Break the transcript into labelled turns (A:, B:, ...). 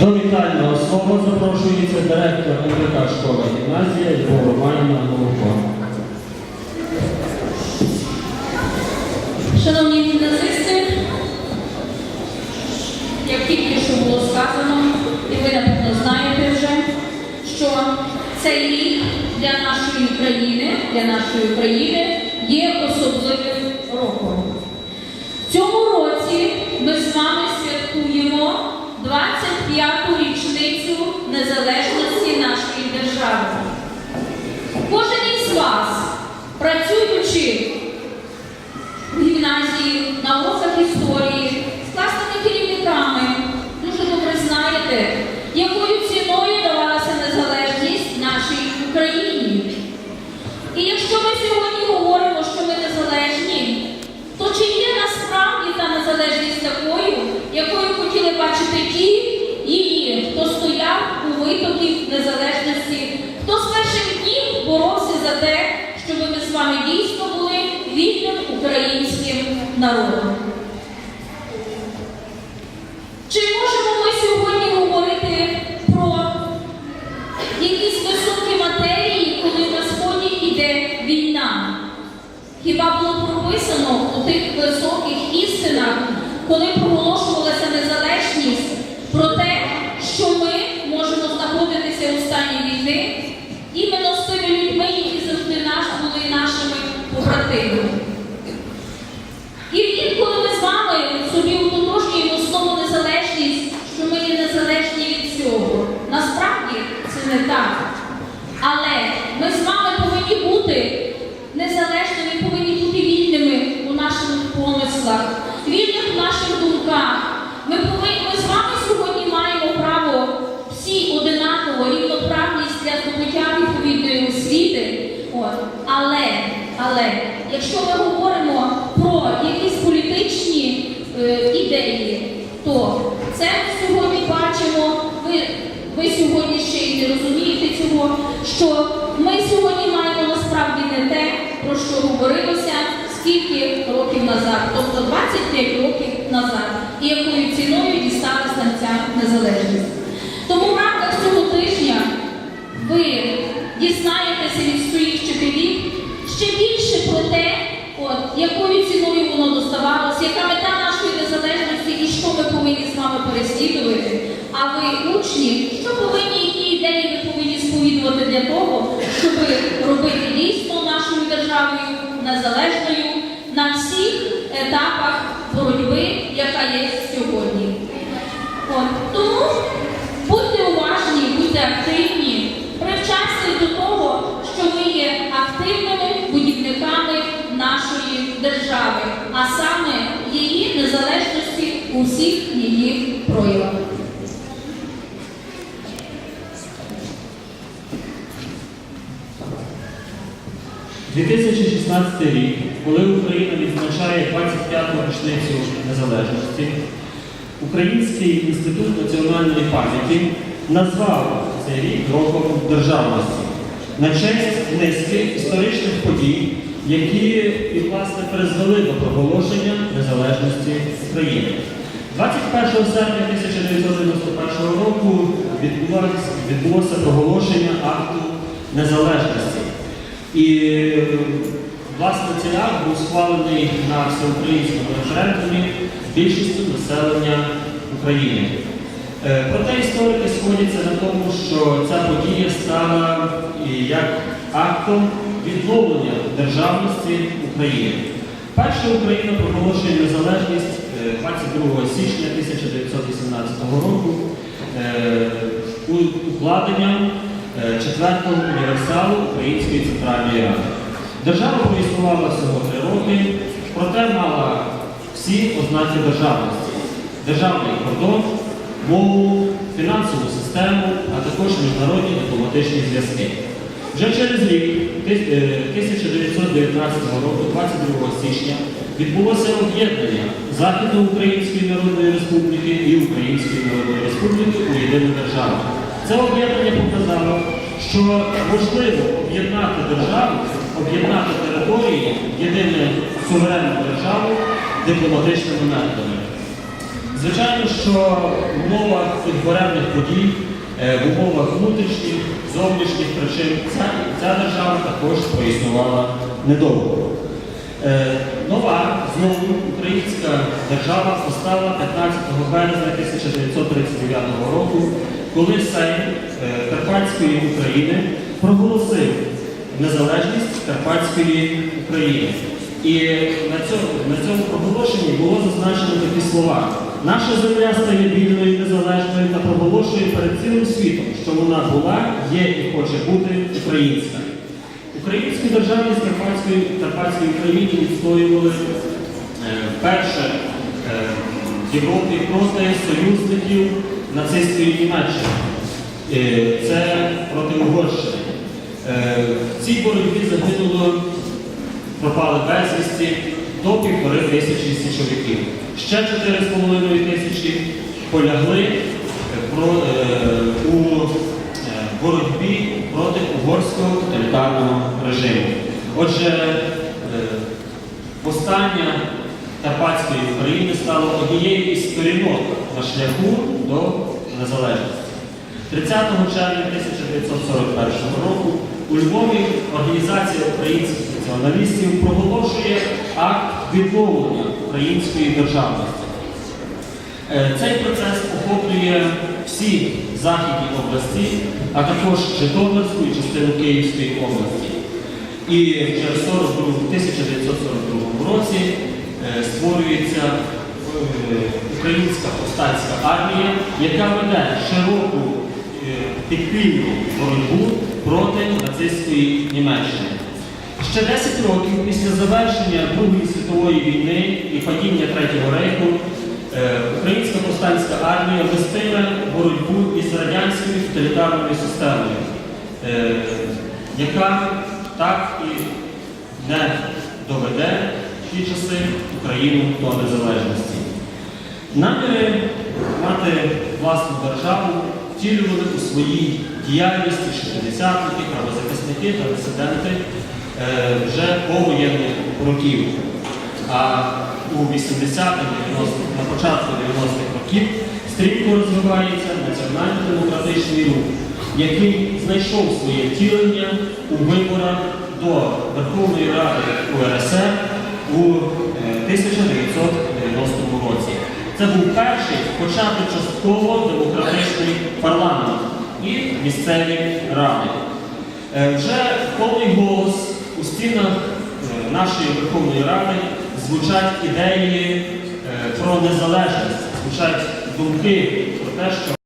A: До вітального слова запрошується директор НВК школа гімназія Любов Романівна.
B: Шановні гімназисти, як тільки що було сказано, і ви напевно знаєте вже, що цей рік для нашої країни, для нашої України є особливим роком. В цьому році ми з вами святкуємо 25-ту річницю незалежності нашої держави. Кожен із вас, працюючи в гімназії, на уроках з класними керівниками, дуже добре знаєте, якою ціною давалася незалежність нашій Україні. І якщо ми сьогодні говоримо, що ми незалежні, то чи є насправді та незалежність такою, якою хотіли бачити ті її, хто стояв у витокі незалежності, хто з перших днів боровся за те, щоб ми з вами дійсно були вільним українським народом? Чи можемо ми сьогодні говорити про якісь високі матерії, коли на сході йде війна? Хіба було прописано у тих високих істинах, коли проголошувалася незалежність, про те, що ми можемо знаходитися у стані війни іменно з тими людьми, які завжди наш були нашими побратимами? І інколи ми з вами собі утотожнюємо слово незалежність, що ми є незалежні від цього. Насправді це не так. Але ми з вами повинні бути незалежними, повинні бути вільними у наших помислах, вільними в наших думках. Ми, повинні, ми з вами сьогодні маємо право всі одинаково, рівноправність для здобуття відповідної освіти. От. Але, але, якщо ми говоримо про якісь політичні е, ідеї, то це ми сьогодні бачимо, ви, ви сьогодні ще й не розумієте цього, що ми сьогодні маємо насправді не те, про що говорилося скільки років назад, тобто 25 років назад, і якою ціною дісталася ця незалежність. Тому в рамках цього тижня ви дізнаєтеся від своїх вчителів ще більше про те, от, якою ціною воно доставалося, яка мета нашої незалежності і що ми повинні з вами переслідувати. А ви, учні, що повинні, які ідеї ви повинні для того, щоб робити дійсно нашою державою незалежною на всіх етапах боротьби, яка є сьогодні. От, тому будьте уважні, будьте активні, привчайтеся до того, що ми є активними будівниками нашої держави, а саме її незалежності у всіх її проявах.
A: – 2016 рік, коли Україна відзначає 25-ту річницю незалежності, Український інститут національної пам'яті назвав цей рік роком державності на честь низки історичних подій, які і, власне, призвели до проголошення незалежності України. 21 серпня 1991 року відбулося, проголошення акту незалежності. І власне цей акт був схвалений на всеукраїнському референдумі більшістю населення України. Е, Проте історики сходяться на тому, що ця подія стала як актом відновлення державності України. Перша Україна проголошує незалежність е, 22 січня 1918 року е, укладенням е, четвертого універсалу Української центральної ради. Держава повіснувала всього три роки, проте мала всі ознаки державності: державний кордон, мову, фінансову систему, а також міжнародні дипломатичні зв'язки. Вже через рік, е, 1919 року, 22 січня, відбулося об'єднання Західноукраїнської Народної Республіки і Української Народної Республіки у єдину державу. Це об'єднання показало, що можливо об'єднати державу, об'єднати території єдину суверенну державу дипломатичними методами. Звичайно, що в умовах цих буремних подій, е, в умовах внутрішніх, зовнішніх причин, ця, ця держава також проіснувала недовго. Е, Нова, знову українська держава постала 15 березня 1939 року, коли Сейм е, Карпатської України проголосив незалежність Карпатської України. І на цьому, на цьому проголошенні було зазначено такі слова. Наша земля стає вільною незалежною та проголошує перед цілим світом, що вона була, є і хоче бути українська. Українську державність Карпатської, Карпатської України відстоювали е, вперше е, в Європі проти союзників нацистської Німеччини. Це проти Угорщини. Е, в цій боротьбі загинуло, пропали безвісті до півтори тисячі січовиків. Ще 4,5 тисячі полягли е, е, у боротьбі проти угорського тоталітарного режиму. Отже, повстання Карпатської України стало однією із сторінок на шляху до незалежності. 30 червня 1941 року у Львові Організація українських націоналістів проголошує акт відновлення української державності. Е, Цей процес охоплює всі західні області, а також Житомирську і частину Київської області. І вже в 42 1942 році е, створюється Українська повстанська армія, яка веде широку е, підпільну боротьбу проти нацистської Німеччини. Ще 10 років після завершення Другої світової війни і падіння Третього рейху е, Українська повстанська армія вестиме боротьбу із радянською тоталітарною системою, е, яка так і не доведе в ті часи Україну до незалежності. Наміри мати власну державу втілювали у своїй діяльності шестидесятники, правозахисники та дисиденти е, вже повоєнних років. А у 80-х, на початку 90-х років стрімко розвивається національно-демократичний рух, який знайшов своє втілення у виборах до Верховної Ради УРСР у е, 1990 році. Це був перший, початок частково демократичний парламент і місцеві ради. Е, Вже повний голос у стінах е, нашої Верховної Ради звучать ідеї е, про незалежність, звучать думки про те, що